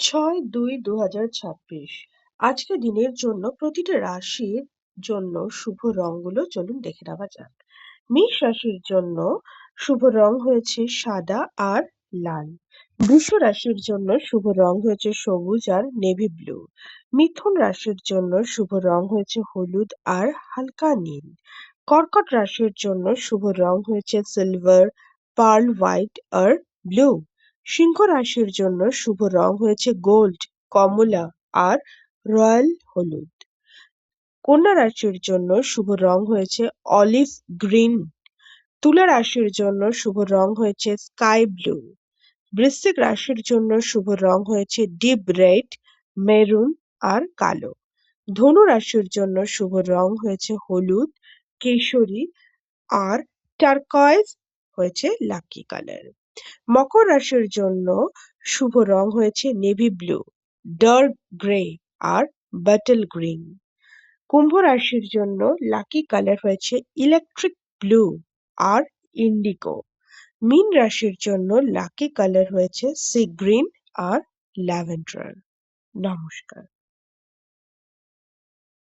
ছয় দুই দু হাজার ছাব্বিশ। আজকে দিনের জন্য প্রতিটা রাশির জন্য শুভ রংগুলো চলুন দেখে নেওয়া যাক। মেষ রাশির জন্য শুভ রং হয়েছে সাদা আর লাল। বৃষ রাশির জন্য শুভ রং হয়েছে সবুজ আর নেভি ব্লু। মিথুন রাশির জন্য শুভ রং হয়েছে হলুদ আর হালকা নীল। কর্কট রাশির জন্য শুভ রং হয়েছে সিলভার, পার্ল হোয়াইট আর ব্লু। সিংহ রাশির জন্য শুভ রং হয়েছে গোল্ড, কমলা আর রয়্যাল হলুদ। কন্যা রাশির জন্য শুভ রং হয়েছে অলিভ গ্রিন। তুলা রাশির জন্য শুভ রং হয়েছে স্কাই ব্লু। বৃশ্চিক রাশির জন্য শুভ রং হয়েছে ডিপ রেড, মেরুন আর কালো। ধনু রাশির জন্য শুভ রং হয়েছে হলুদ, কেশরী আর টার্কয়েজ হয়েছে লাকি কালার। মকর রাশির জন্য শুভ রং হয়েছে নেভি ব্লু, ডার্ক গ্রে আর বাটল গ্রিন। কুম্ভ রাশির জন্য লাকি কালার হয়েছে ইলেকট্রিক ব্লু আর ইন্ডিগো। মীন রাশির জন্য লাকি কালার হয়েছে সি গ্রিন আর ল্যাভেন্ডার। নমস্কার।